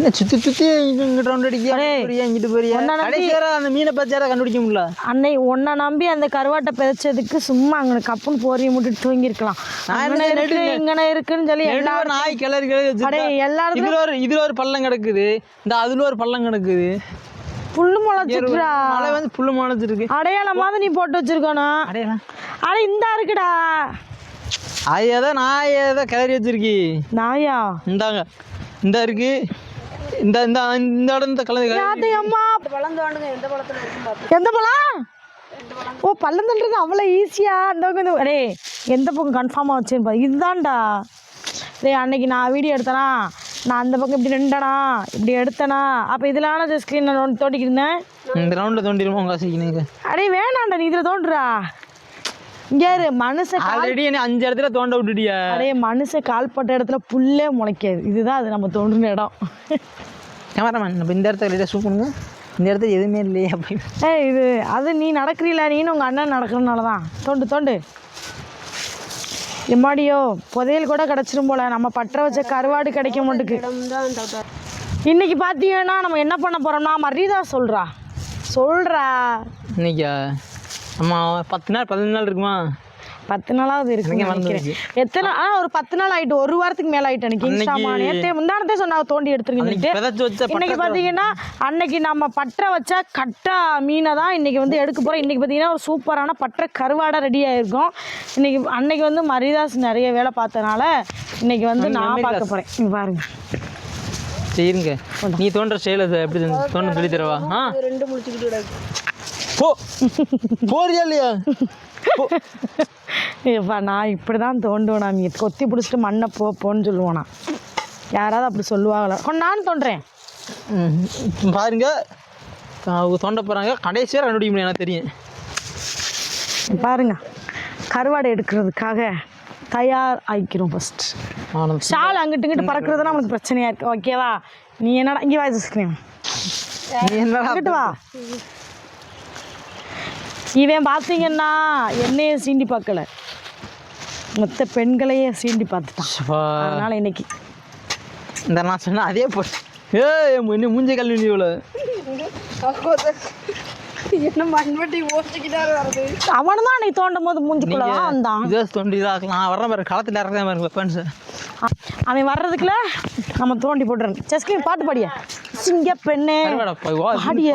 என்ன சுற்றி சுற்றி இங்கிட்ட ரவுண்ட் அடிக்க அடே, போறியா இங்கிட்டு போறியா? கடைசியாரா அந்த மீனை பச்சாரா கண்டுபிடிக்க முடியல? அன்னை உன்னை நம்பி அந்த கருவாட்டை பிதைச்சதுக்கு சும்மா அங்கே கப்புன்னு செய்ய இருக்கு நடுங்க? இங்கன இருக்குன்னு சொல்லி நாய் கிளறி கிளறி அடே வச்சிருக்கா. எல்லா இடத்துலயும் இதுல ஒரு இதுல ஒரு பள்ளம் கிடக்குது. இந்த அதுல ஒரு பள்ளம் கிடக்குது. புல்லு முளைச்சிட்டுடா மழை வந்து புல்லு முளைச்சிருக்கு அடையாளமாவது நீ போட்டு வச்சிருக்கணும். அடையலாம் அட இந்த இருக்குடா. அது ஏதோ நாய் ஏதோ கிளறி வச்சிருக்கி. நாயா? இந்தாங்க. இந்த இருக்கு. இந்த இந்த இந்த இடம் இந்த கலந்து யாத்தை அம்மா எந்த பழம்? ஓ பள்ளம் தள்ளுறது அவ்வளோ ஈஸியா அந்த பக்கம் இந்த அடே எந்த பக்கம் கன்ஃபார்மாக வச்சேன்னு பாரு. இதுதான்டா. டேய் அன்னைக்கு நான் வீடியோ எடுத்தேனா? நான் அந்த பக்கம் இப்படி நின்றனா? இப்படி எடுத்தேனா? அப்போ இதில் ஆனால் ஸ்க்ரீன் நான் தோண்டிக்கிருந்தேன் இந்த ரவுண்டில் தோண்டிடுமோ உங்க ஆசைக்கு அடே வேணாண்டா நீ இதில் தோண்டுறா. இங்கே இரு மனுஷன் கால் ஆல்ரெடி என்ன அஞ்சு இடத்துல தோண்ட விட்டுட்டியா. அடே மனுஷன் கால் பட்ட இடத்துல புல்லே முளைக்காது. இதுதான் அது நம்ம தோண்டின இடம். கேமராமேன் நம்ம இந்த இடத்துல லைட்டாக பண்ணுங்க. இந்த இடத்துல எதுவுமே இல்லையே அப்படின்னு. ஏய் இது அது நீ நடக்கிறீல நீனு உங்கள் அண்ணன் நடக்கிறனால தான் தோண்டு தோண்டு. எம்மாடியோ புதையல் கூட கிடச்சிரும் போல. நம்ம பற்ற வச்ச கருவாடு கிடைக்க மாட்டுக்கு. இன்னைக்கு பார்த்தீங்கன்னா நம்ம என்ன பண்ண போறோம்னா மரியாதை சொல்றா. சொல்றா. இன்னைக்கா? ஆமா பத்து நாள் பதினஞ்சு நாள் இருக்குமா? பத்து நாளாவது இருக்கு எத்தனை ஆ ஒரு பத்து நாள் ஆயிட்டு ஒரு வாரத்துக்கு மேல ஆயிட்டு எனக்கு முந்தானத்தே சொன்னா தோண்டி எடுத்துருங்க இன்னைக்கு பார்த்தீங்கன்னா அன்னைக்கு நம்ம பற்ற வச்ச கட்டா மீனை தான் இன்னைக்கு வந்து எடுக்க போகிறோம் இன்னைக்கு பார்த்தீங்கன்னா ஒரு சூப்பரான பற்ற கருவாடை ரெடி ஆயிருக்கும். இன்னைக்கு அன்னைக்கு வந்து மரிதாஸ் நிறைய வேலை பார்த்தனால இன்னைக்கு வந்து நான் பார்க்க போகிறேன் இங்க பாருங்க. சரிங்க நீ தோன்ற ஸ்டைல எப்படி தோண்ட சொல்லி தரவா? ரெண்டு முடிச்சுக்கிட்டு போ போறியா இல்லையா. இப்போ நான் இப்படி தான் தோண்டுவேன்? நான் கொத்தி பிடிச்சிட்டு மண்ணை போ போன்னு சொல்லுவேனா? யாராவது அப்படி சொல்லுவாங்களா? கொண்டு நான் தோன்றேன். பாருங்க. அவங்க தோண்ட போறாங்க. கடைசியாக கண்டுபிடிக்க எனக்கு தெரியும். பாருங்க. கருவாடை எடுக்கிறதுக்காக தயார் ஆயிக்கிறோம் ஃபர்ஸ்ட் ஆனந்த் ஷால் அங்கிட்டு இங்கிட்டு பறக்கிறது நமக்கு பிரச்சனையா இருக்கு. ஓகேவா நீ என்னடா இங்கே வாய்ஸ் நீ என்னடா வா. இவன் பார்த்தீங்கன்னா என்னையே சீண்டி பார்க்கல. மொத்த பெண்களையே சீண்டி பார்த்துட்டான். அதனால இன்னைக்கு. இந்த நான் சொன்ன அதே போ ஏ என்ன மூஞ்ச கல்வி நீ இவ்வளோ அவனு தான் தோண்டும் போது மூஞ்சிக்குள்ள தான் வந்தான். இதே தோண்டி தான் நான் வர்றேன் பாரு களத்தில் பாருங்க வெப்பன்ஸ் அ- அவன் வர்றதுக்குள்ள நம்ம தோண்டி போட்டுறோம் செஸ்கின் பாட்டு பாடிய? சிங்க பெண்ணே. பாடிய?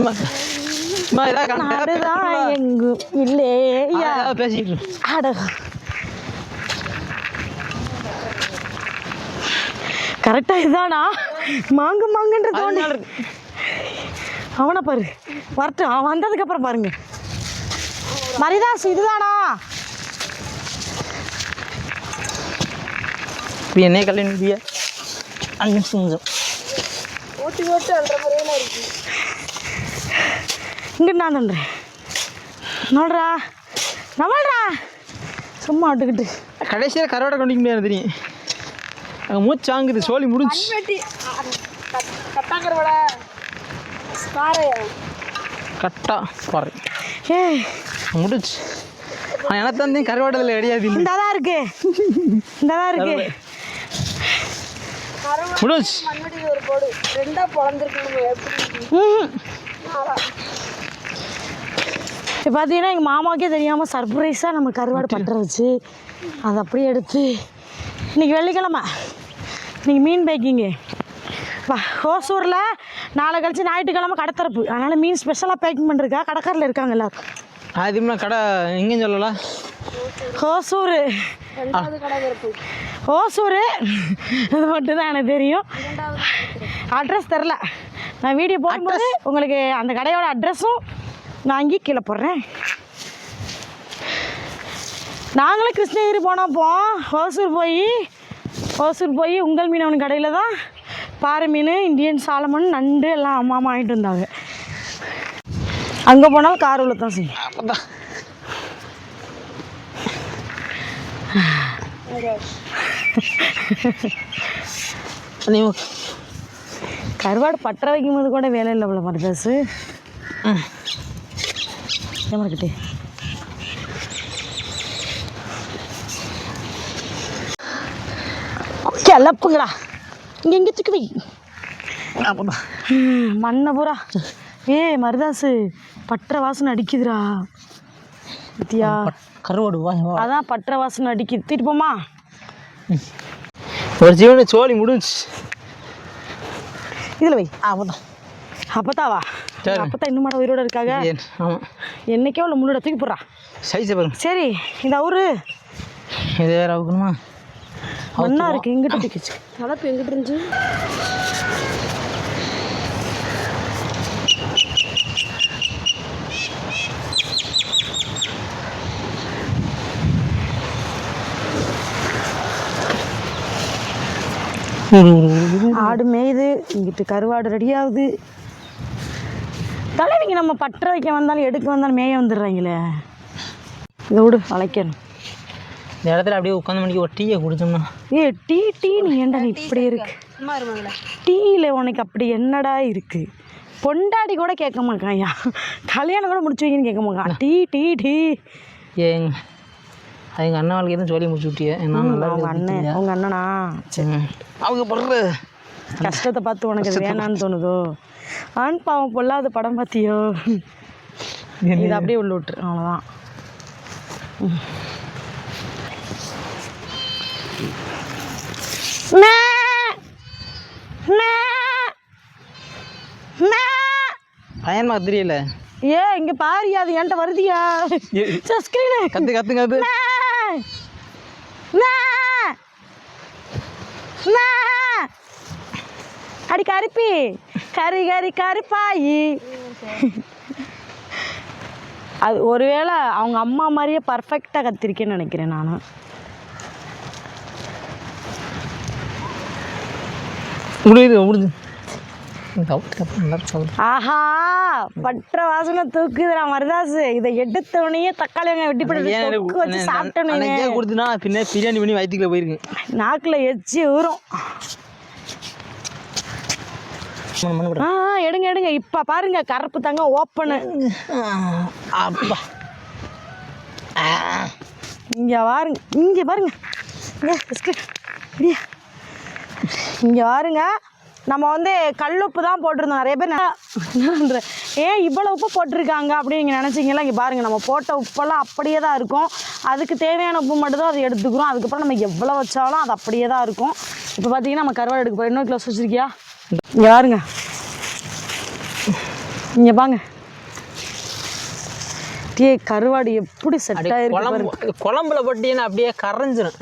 இல்லை அம்மா இதான் கணக்கு. நாடுதான் எங்கு இல்லையா கரெக்டா இதானா? மாங்கு மாங்குன்ற இருக்கு. அவனை பாரு. வரட்டும் அவன் வந்ததுக்கு அப்புறம் பாருங்க. மரிதாஸ் இதுதானா? இப்படி என்னைய கல்வி நிற்பிய அஞ்சு நிமிஷம் கொஞ்சம் இங்கிட்டு நான் தள்ளுறேன் நோடுறா நம்மள்றா சும்மா விட்டுக்கிட்டு. கடைசியில் கருவாடை கொண்டிக்க முடியாது தெரியும் அங்கே மூச்சு வாங்குது சோழி முடிஞ்சு கட்டா பாரு. ஏய் முடிச்சு எனக்கு தான் கருவாடத்தில் கிடையாது இந்த தான் இருக்கு. இந்த தான் இருக்கு முடிச்சு இப்போ பார்த்தீங்கன்னா எங்கள் மாமாவுக்கே தெரியாமல் சர்ப்ரைஸாக நம்ம கருவாடு பற்ற வச்சு அதை அப்படியே எடுத்து இன்னைக்கு வெள்ளிக்கிழமை. இன்னைக்கு மீன் பேக்கிங்கு வா ஹோசூரில் நாளை கழிச்சு ஞாயிற்றுக்கிழமை கடத்தரப்பு. அதனால் மீன் ஸ்பெஷலாக பேக்கிங் பண்ணிருக்கா கடைக்காரில் இருக்காங்க எல்லாரும். அதுமா கடை எங்கேயும் சொல்லலாம் ஹோசூர் ஹோசூர் இது மட்டும் தான் எனக்கு தெரியும். அட்ரஸ் தெரில நான் வீடியோ போடும்போது உங்களுக்கு அந்த கடையோட அட்ரஸும் நான் அங்கேயே கீழே போடுறேன். நாங்களும் கிருஷ்ணகிரி போனப்போ ஹோசூர் போய் ஹோசூர் போய் உங்கள் மீனவன் கடையில் தான். பாறை மீன் இந்தியன் சாலமன் நண்டு எல்லாம் அம்மா அம்மா வாங்கிட்டு வந்தாங்க. அங்கே போனாலும் கார் உள்ள தான் செய்யும். அப்பதான். கருவாடு பற்ற வைக்கும் போது கூட வேலை இல்லை போல மருதாசு. ஏமாக்கிட்டே கலப்புங்களா இங்கே இங்கே தூக்கி வை. மண்ணை பூரா ஏ மருதாசு பற்ற வாசனை அடிக்குதுடா. பத்தியா கருவாடு. அதான் பற்ற வாசனை அடிக்குது. தூக்கிட்டு போமா ஒரு ஜீவன சோழி முடிஞ்சு இதில் வை. அப்பதான் அப்பத்தாவா? சரி. அப்பத்தா இன்னும் மாட உயிரோட இருக்காங்க. ஏன்? ஆமாம் என்னைக்கோ உள்ள முன்னோட தூக்கி போடுறா. சைஸை பாருங்க. சரி இந்த அவரு இது வேற அவுக்கணுமா? மண்ணா இருக்கு எங்கிட்ட தூக்கி வச்சு கலப்பு எங்கிட்டு இருந்துச்சு? ஆடு மேயுது இங்கிட்டு கருவாடு ரெடி ஆகுது தலைவிங்க நம்ம பற்ற வைக்க வந்தாலும் எடுக்க வந்தாலும் மேய வந்துடுறாங்களே. இதை விடு அழைக்கணும் இந்த இடத்துல அப்படியே உட்காந்து மணிக்கு ஒரு டீயை குடிச்சோம்னா. ஏ டீ டீ நீ ஏன்டா நீ இப்படி இருக்கு? டீயில் உனக்கு அப்படி என்னடா இருக்கு? பொண்டாடி கூட கேட்க மாட்டாயா கல்யாணம் கூட முடிச்சு வைங்கன்னு கேட்க மாட்டான். Tea tea tea. ஏங்க அது எங்கள் அண்ணன் வாழ்க்கை தான் சொல்லி முடிச்சு விட்டியே. என்ன அவங்க அண்ணன் அவங்க அண்ணனா? சரி அவங்க படுற கஷ்டத்தை பார்த்து உனக்கு அது வேணான்னு தோணுதோ? ஆண் பாவம் பொல்லாத படம் பார்த்தியோ? இதை அப்படியே உள்ள விட்டுரு அவ்வளோதான் மே. மே. மே. பயமா தெரியல. ஏ இங்க பாரியா அது என்கிட்ட வருதியா? ஸ்கிரீனு கத்து கத்து. கத்து அடி கருப்பி. கறி கறி கருப்பாயி. அது ஒருவேளை அவங்க அம்மா மாதிரியே பர்ஃபெக்டாக கத்திருக்கேன்னு நினைக்கிறேன் நான். முடியுது ஆஹா பற்ற வாசனை தூக்குதுடா மருதாசு. இதை எடுத்த உடனே தக்காளி வெங்காயம் வெட்டி போட்டு வச்சு சாப்பிட்டோன்னு அன்னைக்கே கொடுத்துனா பின்ன பிரியாணி பண்ணி வயிற்றுக்குள்ள போயிருக்கேன். நாக்கில் எச்சி ஊறும். ஆ எடுங்க எடுங்க. இப்போ பாருங்க கருப்பு தங்க ஓப்பனு. அப்பா. இங்கே பாருங்க இங்கே பாருங்க. இங்கே பாருங்க நம்ம வந்து கல் உப்பு தான் போட்டிருந்தோம். நிறைய பேர் என்ன? ஏன் இவ்வளோ உப்பு போட்டிருக்காங்க அப்படின்னு நீங்கள் நினச்சிங்களா? இங்கே பாருங்கள் நம்ம போட்ட உப்பெல்லாம் அப்படியே தான் இருக்கும். அதுக்கு தேவையான உப்பு மட்டும் தான் அதை எடுத்துக்கிறோம். அதுக்கப்புறம் நம்ம எவ்வளோ வச்சாலும் அது அப்படியே தான் இருக்கும். இப்போ பார்த்தீங்கன்னா நம்ம கருவாடு எடுக்க போகிறோம் இன்னொரு கிளாஸ் வச்சுருக்கியா? பாருங்க இங்கே பாங்க டே கருவாடு எப்படி செட் ஆயிருக்கு குழம்புல போட்டீங்கன்னா அப்படியே கரைஞ்சிரும்.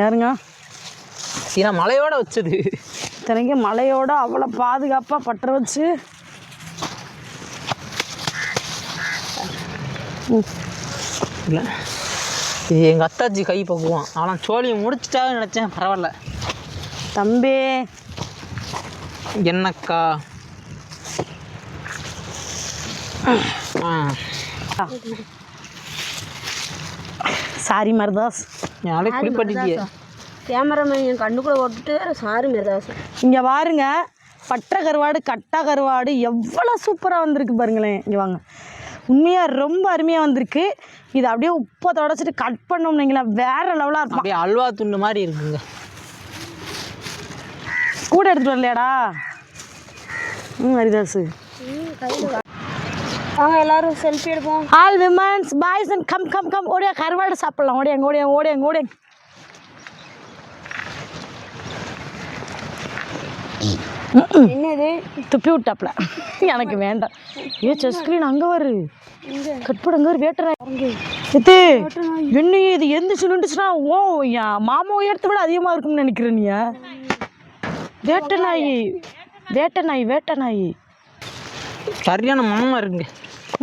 யாருங்க? சீனா மலையோட வச்சது. இத்தனைக்கும் மலையோட அவ்வளோ பாதுகாப்பாக பற்ற வச்சு. இல்லை. இது எங்கள் அத்தாச்சி கை பக்குவான். ஆனால் சோழியை முடிச்சிட்டாவே நினச்சேன். பரவாயில்ல. தம்பி. என்னக்கா? ஆ. சாரி மருதாஸ். நாளே குளிப்பாட்டிட்டியே. கேமராமேன் என் கண்ணுக்குள்ளே ஓட்டுட்டு வேற சாரு மேதாசம் இங்கே பாருங்க பற்ற கருவாடு கட்டா கருவாடு எவ்வளோ சூப்பராக வந்திருக்கு பாருங்களேன். இங்கே வாங்க. உண்மையாக ரொம்ப அருமையாக வந்திருக்கு. இதை அப்படியே உப்பை தொடச்சிட்டு கட் பண்ணோம்னீங்களா வேற லெவலாக இருக்கும். அப்படியே அல்வா துண்டு மாதிரி இருக்குங்க. கூட எடுத்துகிட்டு வரலையாடா? ம் ஹரிதாஸ். வாங்க எல்லாரும் செல்ஃபி எடுப்போம். All women's boys and come come come ஓடியா கருவாடு சாப்பிடலாம். ஓடியாங்க ஓடியாங்க ஓடியாங்க ஓடியாங்க என்னது? துப்பி விட்டாப்ல. எனக்கு வேண்டாம். ஏ செஸ் ஸ்க்ரீன் அங்கே வரு. கட்பட அங்கே ஒரு வேட்டை இது என்ன இது எந்திரிச்சு நின்றுச்சுன்னா ஓ மாமா உயரத்தை விட அதிகமாக இருக்கும்னு நினைக்கிறேன் நீ வேட்டை நாய் வேட்டை நாய் வேட்டை நாய் சரியான மனமாக இருக்குங்க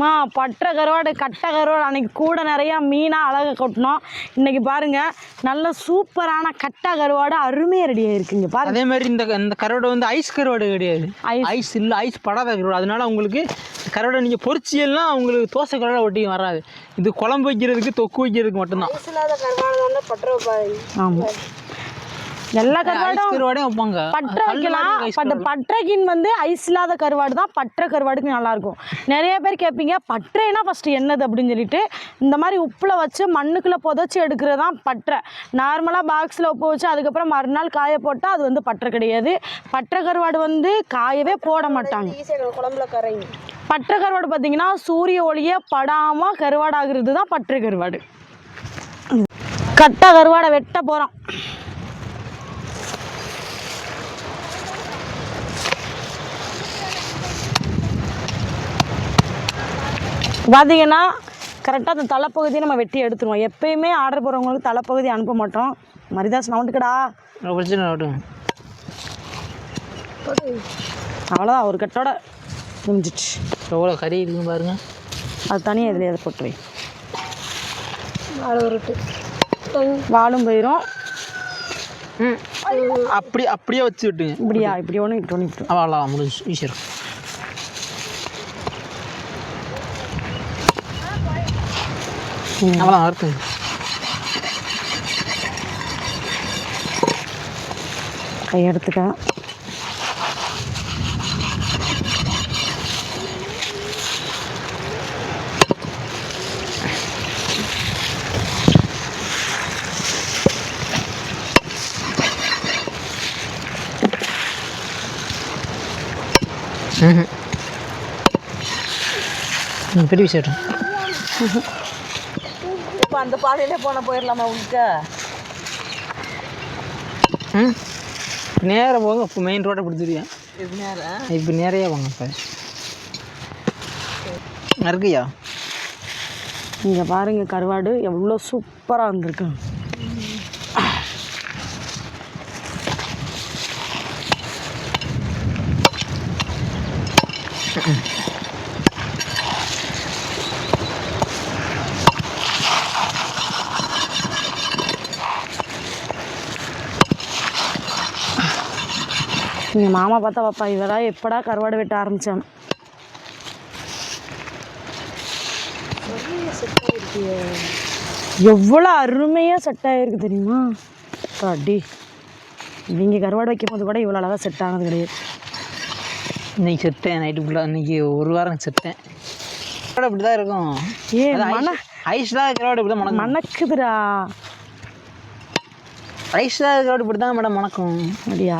மா பற்ற கருவாடு கட்டை கருவாடு அன்னைக்கு கூட நிறையா மீனாக அழகாக கொட்டினோம். இன்னைக்கு பாருங்க நல்ல சூப்பரான கட்டை கருவாடு அருமையாக ரெடி ஆயிருக்குங்க. பாருங்க. அதே மாதிரி இந்த இந்த கருவாடு வந்து ஐஸ் கருவாடு கிடையாது ஐஸ். ஐஸ் இல்லை ஐஸ் படாத கருவாடு அதனால உங்களுக்கு கருவாடை நீங்கள் பொரிச்சியெல்லாம் உங்களுக்கு தோசை கருவாடை ஒட்டியும் வராது. இது குழம்பு வைக்கிறதுக்கு தொக்கு வைக்கிறதுக்கு மட்டும்தான். இல்லாத கருவாடு தான் பற்ற வைப்பாரு. ஆமாம் எல்லா கருவாடும் வைப்பாங்க. பற்றை வைக்கலாம். பட் கருவாடு. பற்றைக்கின் வந்து ஐஸ் இல்லாத கருவாடு தான். பற்றை கருவாடுக்கு நல்லா இருக்கும் நிறைய பேர் கேட்பீங்க பற்றைனா ஃபஸ்ட்டு என்னது அப்படின்னு சொல்லிட்டு. இந்த மாதிரி உப்பில் வச்சு மண்ணுக்குள்ளே புதைச்சி எடுக்கிறது தான் பற்றை நார்மலாக பாக்ஸில் உப்பு வச்சு அதுக்கப்புறம் மறுநாள் காய போட்டால் அது வந்து பற்றை கிடையாது. பற்றை கருவாடு வந்து காயவே போட மாட்டாங்க. குழம்புல கரையும். பற்றை கருவாடு பார்த்தீங்கன்னா சூரிய ஒளியே படாமல் கருவாடாகிறது தான் பற்றை கருவாடு. கட்டா கருவாடை வெட்ட போகிறோம் பார்த்தீங்கன்னா கரெக்டாக அந்த தலைப்பகுதியை நம்ம வெட்டி எடுத்துருவோம். எப்பயுமே ஆர்டர் போடுறவங்களுக்கு தலைப்பகுதி அனுப்ப மாட்டோம். மரிதாஸ் நவுண்டுக்கடா ஒரு பிரச்சனை ஆகட்டும் அவ்வளோதான் ஒரு கட்டோட முடிஞ்சிச்சு எவ்வளோ கறி இருக்குன்னு பாருங்க. அது தனியாக இதில் அதை போட்டு வை. வாழை உருட்டு. வாலும் போயிடும் ம். அப்படி அப்படியே வச்சு விட்டுங்க இப்படியா இப்படி ஒன்று இப்படி ஒன்று இப்படி அவ்வளோ முடிஞ்சு ஈஸியாக அவ்வளோ இருக்குங்க கை எடுத்துக்க ம் பெரிய விஷயம் இப்போ அந்த பாதையிலே போன போயிடலாமா உங்களுக்கு? ம். நேராக போங்க இப்போ மெயின் ரோட்டை பிடிச்சிருக்கேன். இது நேரம் இப்போ நிறைய வாங்க இப்போ. இருக்குயா இங்கே பாருங்க கருவாடு எவ்வளோ சூப்பராக வந்திருக்கு. எங்கள் மாமா பார்த்தா பாப்பா இதெல்லாம் எப்படா கருவாடு வெட்ட ஆரம்பிச்சான் எவ்வளோ அருமையாக செட் ஆகிருக்கு தெரியுமா? அடி இவங்க கருவாடு வைக்கும் போது கூட இவ்வளோ அழகாக செட் ஆனது கிடையாது. இன்னைக்கு செத்தேன் நைட்டு ஃபுல்லாக இன்னைக்கு ஒரு வாரம் செத்தேன். கரோட இப்படி தான் இருக்கும். ஏ மன ஐஸ்லாம் கரோட இப்படி தான் மணக்கும் மணக்குதுடா. ஐஸ்லாம் கரோட இப்படி தான் மேடம் மணக்கும் அப்படியா?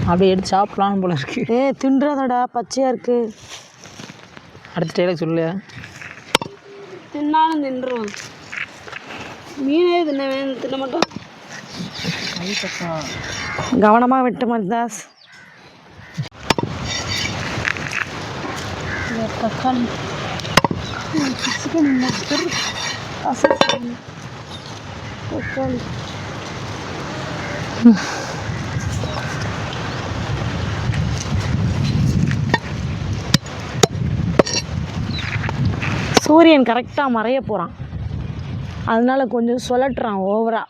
அப்படியே எடுத்து சாப்பிடலாம் போல இருக்கு. ஏ தின்றாதடா பச்சையாக இருக்கு. அடுத்த டைலாக் சொல்லு. தின்னாலும் தின்றும். மீனே தின்ன வேணும் தின்ன மாட்டோம். கவனமாக வெட்டு மரிதாஸ். தக்காளி. தக்காளி. சூரியன் கரெக்டாக மறைய போகிறான் அதனால கொஞ்சம் சுழட்டுறான் ஓவரா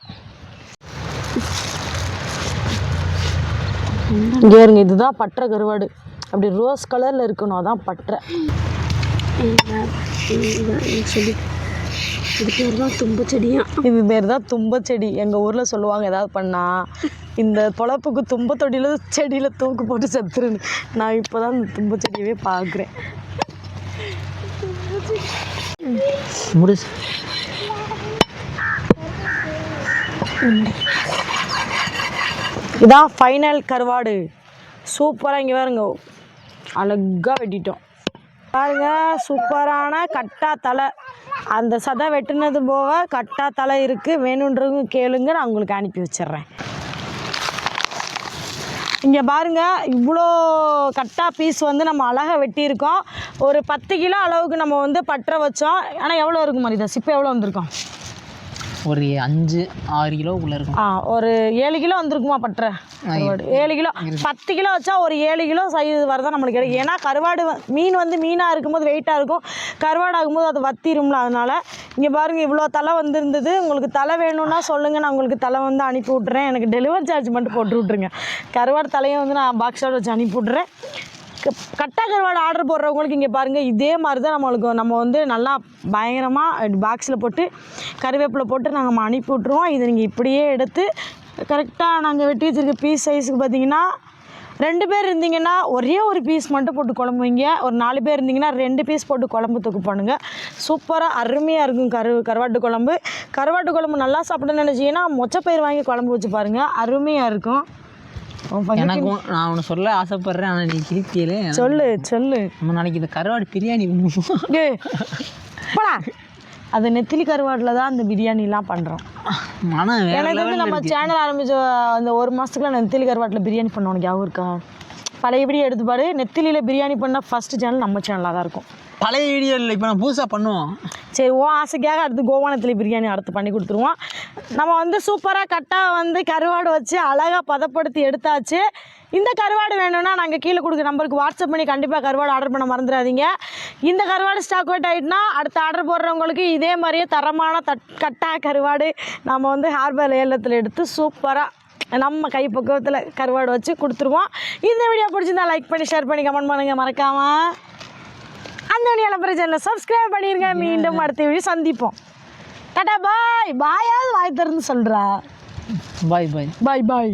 இங்கே இருங்க இதுதான் பற்றை கருவாடு. அப்படி ரோஸ் கலரில் இருக்கணும் அதான் பற்றை. சொல்லி இது பேர் தான் தும்ப செடியா இது பேர் தான் தும்ப செடி எங்கள் ஊரில் சொல்லுவாங்க ஏதாவது பண்ணால் இந்த பொழப்புக்கு தும்ப தொடியில் செடியில் தூக்கு போட்டு செத்துருன்னு. நான் இப்போ தான் இந்த தும்ப செடியவே பார்க்குறேன் முடிச்சு இதான் ஃபைனல் கருவாடு. சூப்பராக இங்கே பாருங்க. அழகாக வெட்டிட்டோம். பாருங்க சூப்பரான கட்டா தலை அந்த சதை வெட்டினது போக கட்டா தலை இருக்குது வேணுன்றவங்க கேளுங்க நான் உங்களுக்கு அனுப்பி வச்சிடுறேன். இங்கே பாருங்க இவ்வளோ கட்டாக பீஸ் வந்து நம்ம அழகாக வெட்டியிருக்கோம். ஒரு பத்து கிலோ அளவுக்கு நம்ம வந்து பற்ற வச்சோம். ஆனால் எவ்வளோ இருக்கும் மரிதாஸ் இப்போ எவ்வளோ வந்திருக்கோம்? ஒரு அஞ்சு ஆறு கிலோக்குள்ளே இருக்கும். ஆ ஒரு ஏழு கிலோ வந்திருக்குமா பற்ற கருவாடு. ஏழு கிலோ. பத்து கிலோ வச்சா ஒரு ஏழு கிலோ சைஸ் வரதான் நம்மளுக்கு? கிடைக்கும் ஏன்னா கருவாடு மீன் வந்து மீனாக இருக்கும்போது வெயிட்டாக இருக்கும். கருவாடு ஆகும்போது அது வத்திரும்ல அதனால் இங்கே பாருங்கள் இவ்வளோ தலை வந்திருந்தது. உங்களுக்கு தலை வேணும்னா சொல்லுங்கள் நான் உங்களுக்கு தலை வந்து அனுப்பி விட்றேன் எனக்கு டெலிவரி சார்ஜ் மட்டும் போட்டு விட்ருங்க கருவாடு தலையை வந்து நான் பாக்ஸோட வச்சு அனுப்பி விட்றேன் கட்டா கருவாடு ஆர்டர் போடுறவங்களுக்கு இங்கே பாருங்கள் இதே மாதிரி தான் நம்மளுக்கு நம்ம வந்து நல்லா பயங்கரமாக பாக்ஸில் போட்டு கருவேப்பிலை போட்டு நாங்கள் அனுப்பி விட்ருவோம் இதை நீங்கள் இப்படியே எடுத்து கரெக்டாக நாங்கள் வெட்டி வச்சுருக்க பீஸ் சைஸுக்கு பார்த்தீங்கன்னா ரெண்டு பேர் இருந்தீங்கன்னா ஒரே ஒரு பீஸ் மட்டும் போட்டு குழம்பு வைங்க ஒரு நாலு பேர் இருந்தீங்கன்னா ரெண்டு பீஸ் போட்டு குழம்பு தூக்கு பண்ணுங்க. சூப்பராக அருமையாக இருக்கும் கரு கருவாட்டு குழம்பு. கருவாட்டு குழம்பு நல்லா சாப்பிடணும்னு நினச்சிங்கன்னா மொச்சப்பயிர் வாங்கி குழம்பு வச்சு பாருங்கள் அருமையாக இருக்கும். எனக்கும் நான் ஒன்று சொல்ல ஆசைப்பட்றேன் ஆனால் நீ கிரிப்பியலே சொல்லு சொல்லு. நம்ம நாளைக்கு இந்த கருவாடு பிரியாணி பண்ணுவோம். அது நெத்திலி கருவாட்டில் தான் அந்த பிரியாணிலாம் பண்ணுறோம் வேற எனக்கு வந்து நம்ம சேனல் ஆரம்பிச்ச அந்த ஒரு மாதத்துக்குள்ள நெத்திலி கருவாட்டில் பிரியாணி பண்ண உனக்கு ஞாபகம் இருக்கா? பழைய வீடியோ எடுத்து பாரு. நெத்திலியில் பிரியாணி பண்ணால் ஃபஸ்ட் சேனல் நம்ம சேனலாக தான் இருக்கும். பழைய வீடியோ இல்லை இப்போ நான் புதுசாக பண்ணுவோம். சரி ஓ ஆசைக்காக அடுத்து கோவானத்தில் பிரியாணி அடுத்து பண்ணி கொடுத்துருவோம். நம்ம வந்து சூப்பராக கட்டாக வந்து கருவாடு வச்சு அழகாக பதப்படுத்தி எடுத்தாச்சு. இந்த கருவாடு வேணும்னா நாங்கள் கீழே கொடுக்குற நம்பருக்கு வாட்ஸ்அப் பண்ணி கண்டிப்பாக கருவாடு ஆர்டர் பண்ண மறந்துடாதீங்க. இந்த கருவாடு ஸ்டாக் அவுட் ஆகிட்டுனா அடுத்து ஆர்டர் போடுறவங்களுக்கு இதே மாதிரியே தரமான தட் கட்டா கருவாடு நம்ம வந்து ஹார்பர் ஏலத்தில் எடுத்து சூப்பராக நம்ம கை பக்குவத்தில் கருவாடு வச்சு கொடுத்துருவோம். இந்த வீடியோ பிடிச்சிருந்தா லைக் பண்ணி ஷேர் பண்ணி கமெண்ட் பண்ணுங்கள் மறக்காமல் அந்த வீடியோவில் சேனலை சப்ஸ்கிரைப் பண்ணிருங்க. மீண்டும் அடுத்த வீடியோ சந்திப்போம். டாடா பாய் பாயாவது வாய் திறந்து சொல்கிறா பாய் பாய் பாய் பாய்